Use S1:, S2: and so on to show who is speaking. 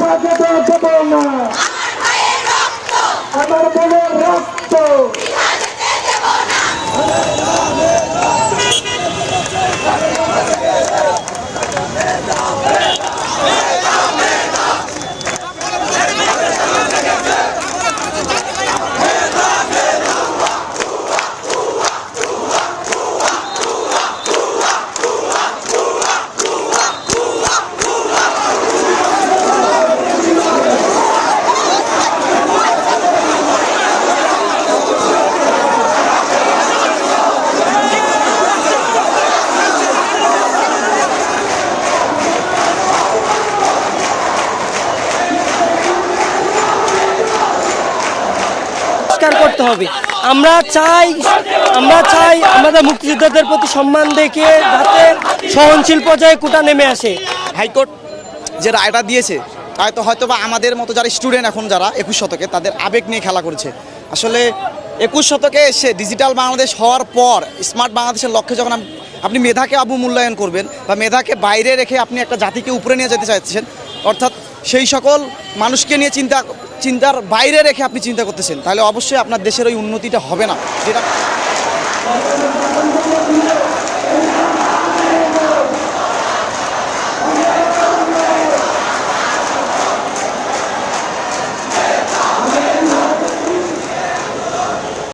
S1: পা যেতে দেব না আমার বোনের রক্ত
S2: সংস্কার করতে হবে। আমরা চাই আমরা চাই আমাদের মুক্তিযোদ্ধাদের প্রতি সম্মান দেখে যাতে সহনশীল পর্যায়ে কোটা নেমে আসে।
S3: হাইকোর্ট যে রায়টা দিয়েছে, তাই তো হয়তো বা আমাদের মতো যারা স্টুডেন্ট এখন যারা একুশ শতকে, তাদের আবেগ নিয়ে খেলা করেছে। আসলে একুশ শতকে এসে ডিজিটাল বাংলাদেশ হওয়ার পর, স্মার্ট বাংলাদেশের লক্ষ্যে যখন আপনি মেধাকে আবু মূল্যায়ন করবেন বা মেধাকে বাইরে রেখে আপনি একটা জাতিকে উপরে নিয়ে যেতে চাইছেন, অর্থাৎ সেই সকল মানুষকে নিয়ে চিন্তা, চিন্তার বাইরে রেখে আপনি চিন্তা করতেছেন, তাহলে অবশ্যই আপনার দেশের ওই উন্নতিটা হবে না। যেটা